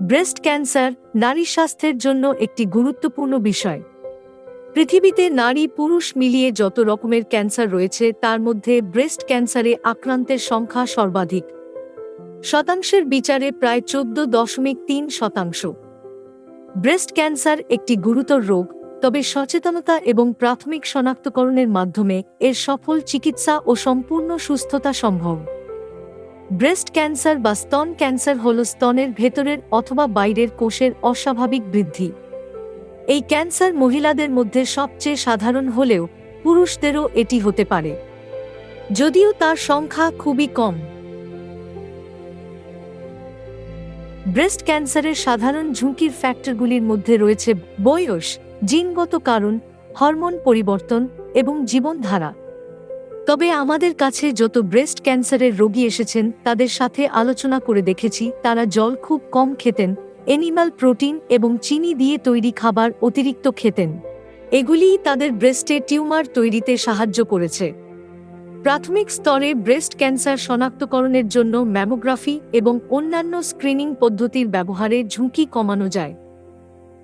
Breast cancer নারী স্বাস্থ্যের জন্য একটি গুরুত্বপূর্ণ বিষয়। পৃথিবীতে নারী পুরুষ মিলিয়ে যত রকমের ক্যান্সার রয়েছে, তার মধ্যে ব্রেস্ট ক্যান্সারে আক্রান্তের সংখ্যা সর্বাধিক। শতাংশের বিচারে প্রায় চোদ্দ দশমিক তিন শতাংশ। ব্রেস্ট ক্যান্সার একটি গুরুতর রোগ, তবে সচেতনতা এবং প্রাথমিক শনাক্তকরণের মাধ্যমে এর সফল চিকিৎসা ও সম্পূর্ণ সুস্থতা সম্ভব। ব্রেস্ট ক্যান্সার বা স্তন ক্যান্সার হল স্তনের ভেতরের অথবা বাইরের কোষের অস্বাভাবিক বৃদ্ধি। এই ক্যান্সার মহিলাদের মধ্যে সবচেয়ে সাধারণ হলেও পুরুষদেরও এটি হতে পারে। যদিও তার সংখ্যা খুবই কম। ব্রেস্ট ক্যান্সারের সাধারণ ঝুঁকির ফ্যাক্টরগুলির মধ্যে রয়েছে বয়স, জিনগত কারণ, হরমোন পরিবর্তন এবং জীবনধারা। তবে আমাদের কাছে যত ব্রেস্ট ক্যান্সারের রোগী এসেছেন, তাদের সাথে আলোচনা করে দেখেছি, তারা জল খুব কম খেতেন এনিম্যাল প্রোটিন এবং চিনি দিয়ে তৈরি খাবার অতিরিক্ত খেতেন। এগুলিই তাদের ব্রেস্টে টিউমার তৈরিতে সাহায্য করেছে। প্রাথমিক স্তরে ব্রেস্ট ক্যান্সার শনাক্তকরণের জন্য ম্যামোগ্রাফি এবং অন্যান্য স্ক্রিনিং পদ্ধতির ব্যবহারে ঝুঁকি কমানো যায়।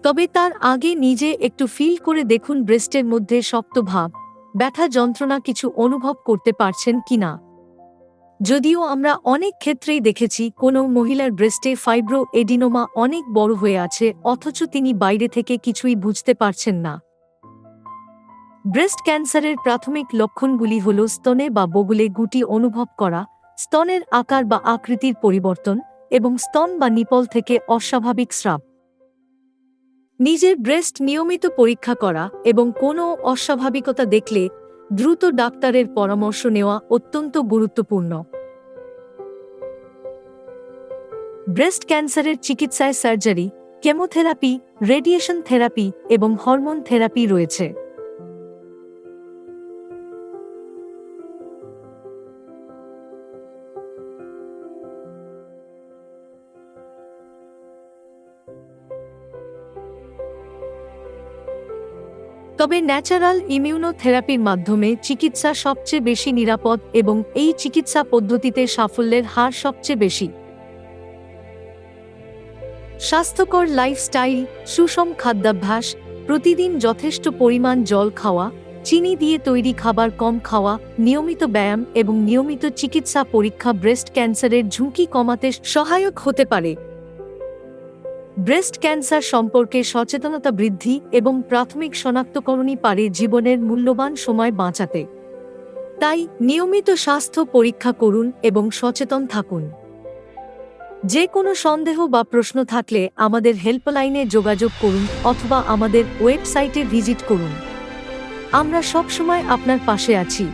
তবে তার আগে নিজে একটু ফিল করে দেখুন ব্রেস্টের মধ্যে শক্ত ভাব। ব্যথা যন্ত্রণা কিছু অনুভব করতে পারছেন কিনা? যদিও আমরা অনেক ক্ষেত্রেই দেখেছি, কোনো মহিলার ব্রেস্টে ফাইব্রো এডিনোমা অনেক বড় হয়ে আছে, অথচ তিনি বাইরে থেকে কিছুই বুঝতে পারছেন না। ব্রেস্ট ক্যান্সারের প্রাথমিক লক্ষণগুলি হল স্তনে বা বগুলে গুটি অনুভব করা, স্তনের আকার বা আকৃতির পরিবর্তন এবং স্তন বা নিপল থেকে অস্বাভাবিক স্রাব। নিজের ব্রেস্ট নিয়মিত পরীক্ষা করা এবং কোনো অস্বাভাবিকতা দেখলে দ্রুত ডাক্তারের পরামর্শ নেওয়া অত্যন্ত গুরুত্বপূর্ণ। ব্রেস্ট ক্যান্সারের চিকিৎসায় সার্জারি কেমোথেরাপি রেডিয়েশন থেরাপি এবং হরমোন থেরাপি রয়েছে। তবে ন্যাচারাল ইমিউনোথেরাপির মাধ্যমে চিকিৎসা সবচেয়ে বেশি নিরাপদ এবং এই চিকিৎসা পদ্ধতিতে সাফল্যের হার সবচেয়ে বেশি। স্বাস্থ্যকর লাইফস্টাইল, সুষম খাদ্যাভ্যাস, প্রতিদিন যথেষ্ট পরিমাণ জল খাওয়া, চিনি দিয়ে তৈরি খাবার কম খাওয়া, নিয়মিত ব্যায়াম এবং নিয়মিত চিকিৎসা পরীক্ষা ব্রেস্ট ক্যান্সারের ঝুঁকি কমাতে সহায়ক হতে পারে। ব্রেস্ট ক্যান্সার সম্পর্কে সচেতনতা বৃদ্ধি এবং প্রাথমিক শনাক্তকরণই পারে জীবনের মূল্যবান সময় বাঁচাতে। তাই নিয়মিত স্বাস্থ্য পরীক্ষা করুন এবং সচেতন থাকুন। যে কোনো সন্দেহ বা প্রশ্ন থাকলে আমাদের হেল্পলাইনে যোগাযোগ করুন অথবা আমাদের ওয়েবসাইটে ভিজিট করুন। আমরা সবসময় আপনার পাশে আছি।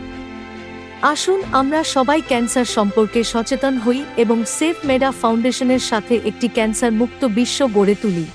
আসুন আমরা সবাই ক্যান্সার সম্পর্কে সচেতন হই এবং সেফ মেডা ফাউন্ডেশনের সাথে একটি ক্যান্সার মুক্ত বিশ্ব গড়ে তুলি।